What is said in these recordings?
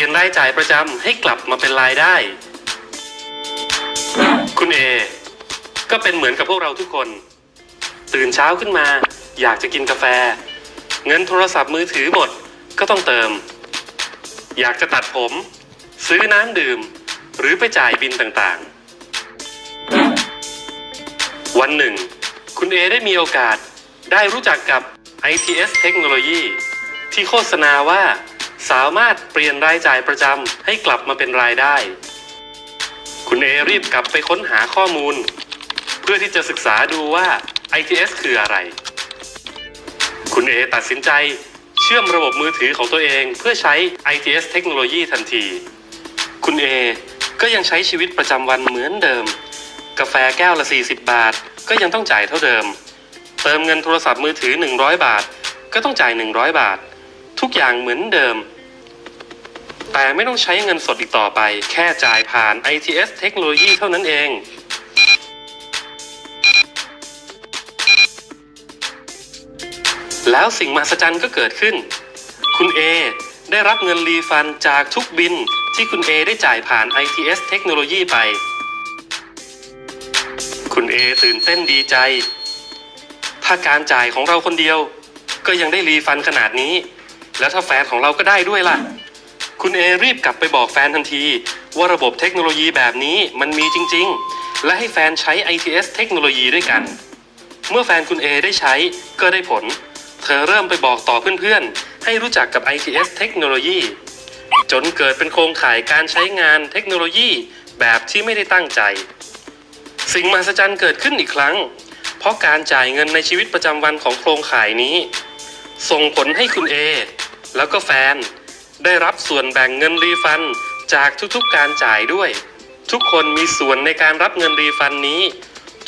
ลี่ยนรายจ่ายประจำให้กลับมาเป็นรายได้ คุณเอ ก็เป็นเหมือนกับพวกเราทุกคน ตื่นเช้าขึ้นมา อยากจะกินกาแฟ เงินโทรศัพท์มือถือหมดก็ต้องเติม อยากจะตัดผม ซื้อน้ำดื่ม หรือไปจ่ายบินต่างๆ วันหนึ่ง คุณเอได้มีโอกาสได้รู้จักกับ ITS เทคโนโลยีที่โฆษณาว่า สามารถเปลี่ยนรายจ่ายประจำให้กลับมาเป็นรายได้ คุณเอรีบกลับไปค้นหาข้อมูล เพื่อที่จะศึกษาดูว่า ITS คืออะไร คุณเอตัดสินใจเชื่อมระบบมือถือของตัวเองเพื่อใช้ ITS เทคโนโลยีทันที คุณเอก็ยังใช้ชีวิตประจำวันเหมือนเดิม กาแฟแก้วละ 40 บาท ก็ยังต้องจ่ายเท่าเดิม เติมเงินโทรศัพท์มือถือ 100 บาท ก็ต้องจ่าย 100 บาท ทุกอย่างเหมือนเดิม แต่ไม่ต้องใช้เงินสดอีกต่อไป แค่จ่ายผ่าน ITS เทคโนโลยีเท่านั้นเองแล้วสิ่งมหัศจรรย์ก็เกิดขึ้น คุณเอได้รับเงินรีฟันจากทุกบินที่คุณเอได้จ่ายผ่าน ITS เทคโนโลยีไป คุณเอตื่นเต้นดีใจ ถ้าการจ่ายของเราคนเดียว ก็ยังได้รีฟันขนาดนี้ แล้วถ้าแฟนของเราก็ได้ด้วยล่ะ คุณเอรีบกลับไปบอกแฟนทันที ว่าระบบเทคโนโลยีแบบนี้มันมีจริง ๆ และให้แฟนใช้ ITS เทคโนโลยีด้วยกัน เมื่อแฟนคุณเอได้ใช้ก็ได้ผล เธอเริ่มไปบอกต่อเพื่อนๆ ให้รู้จักกับ ITS เทคโนโลยี จนเกิดเป็นโครงข่ายการใช้งานเทคโนโลยีแบบที่ไม่ได้ตั้งใจ สิ่งมหัศจรรย์เกิดขึ้นอีกครั้ง เพราะการจ่ายเงินในชีวิตประจำวันของโครงข่ายนี้ ส่งผลให้คุณเอ แล้วก็แฟน ได้รับส่วนแบ่งเงินรีฟันจากทุกๆการจ่ายด้วย ทุกคนมีส่วนในการรับเงินรีฟันนี้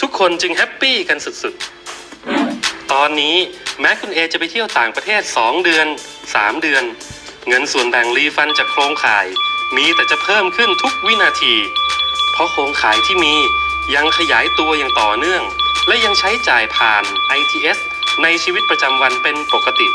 ทุกคนจึงแฮปปี้กันสุดๆ ตอนนี้แม้คุณเอจะไปเที่ยวต่างประเทศ 2 เดือน 3 เดือน เงินส่วนแบ่งรีฟันจากโครงข่าย มีแต่จะเพิ่มขึ้นทุกวินาที เพราะโครงข่ายที่มียังขยายตัวอย่างต่อเนื่อง และยังใช้จ่ายผ่าน ITS ในชีวิตประจำวันเป็นปกติ